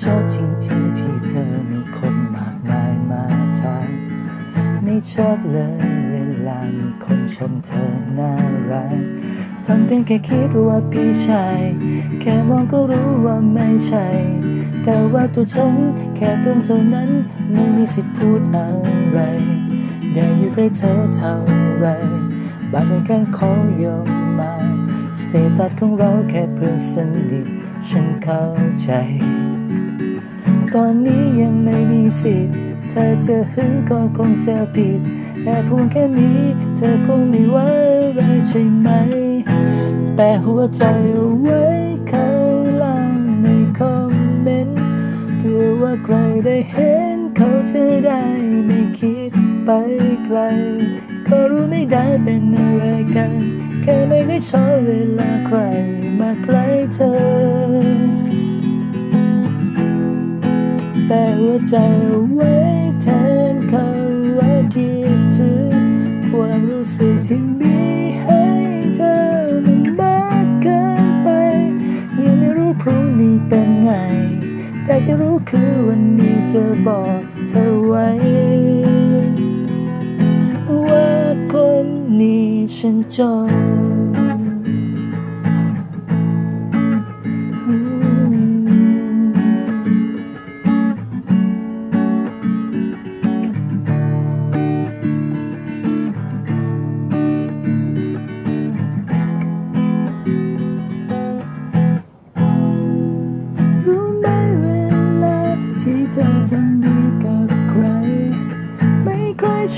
ชอบจริงๆที่เธอมีคนมากมายมาทางไม่ชอบเลยเวลามีคนชมเธอน่ารักทำเป็นแค่คิดว่าพี่ชายแค่มองก็รู้ว่าไม่ใช่ แต่ว่าตัวฉันแค่เพียงเท่านั้นไม่มีสิทธิ์พูดอะไร ได้อยู่ใกล้เธอเท่าไรบาดใจกันขอยอมมาสเตตัสของเราแค่เพื่อนสนิทฉันเข้าใจ ตอนนี้ยังไม่มีสิทธิ์เธอจะหึงก็คงจะผิดแค่พูดแค่นี้เธอคงไม่ไว่าอะไรใช่ไหมแปะหัวใจเอาไว้ข้างล่างในคอมเมนต์เพื่อว่าใครได้เห็นเขาจะได้ไม่คิดไปไกล ก็รู้ไม่ได้เป็นอะไรกัน แค่ไม่ได้ชอบเวลาใครมาใกล้เธอ แต่หัวใจเอาไว้แทนคำว่าคิดถึงความรู้สึกที่มีให้เธอมันมากเกินไป ยังไม่รู้พรุ่งนี้เป็นไง แต่ที่รู้คือวันนี้จะบอกเธอไว้ ว่าคนนี้ฉันจอ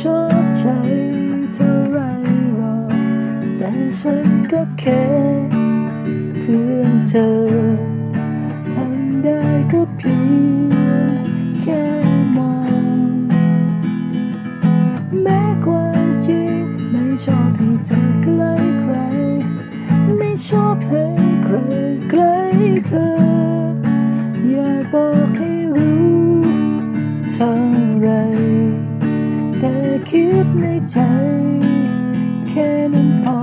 ชอบใจเท่าไรหรอกแต่ฉันก็แค่เพื่อนเธอทำได้ก็เพียงแค่มอง แม้ความจริงไม่ชอบให้เธอใกล้ใคร ไม่ชอบให้ ใจ แค่นั้นพอ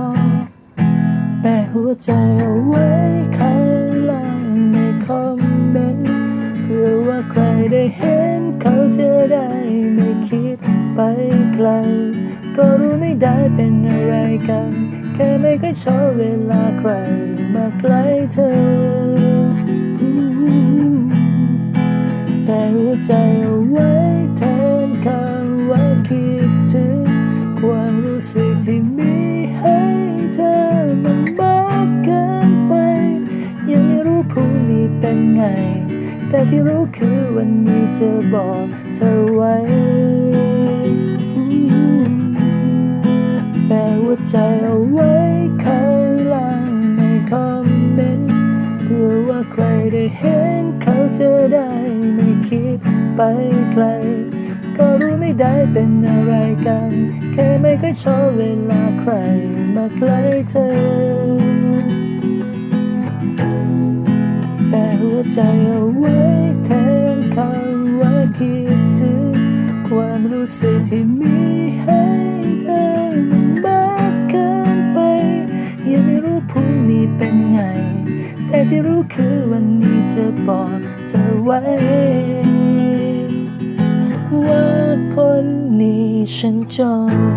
แปะหัวใจเอาไว้ข้างล่างในคอมเมนต์เพื่อว่าใครได้เห็นเขาจะได้ไม่คิดไปไกล ก็รู้ไม่ได้เป็นอะไรกัน แค่ไม่ค่อยชอบเวลาใครมาใกล้เธอ แต่หัวใจเอาไว้็นไง แต่ที่รู้คือวันนี้จะบอกเธอไว้ แปะหัวใจเอาไว้ข้างล่างในคอมเมนต์เพื่อว่าใครได้เห็นเขาจะได้ไม่คิดไปไกลก็รู้ไม่ได้เป็นอะไรกัน แค่ไม่ค่อยชอบเวลาใครมาใกล้เธอ วใจเอาไว้แทนคำว่าคิดถึง ความรู้สึกที่มีให้เธอมันมากเกินไป ยังไม่รู้พรุ่งนี้เป็นไง แต่ที่รู้คือวันนี้จะบอกเธอไว้ ว่าคนนี้ฉันจอง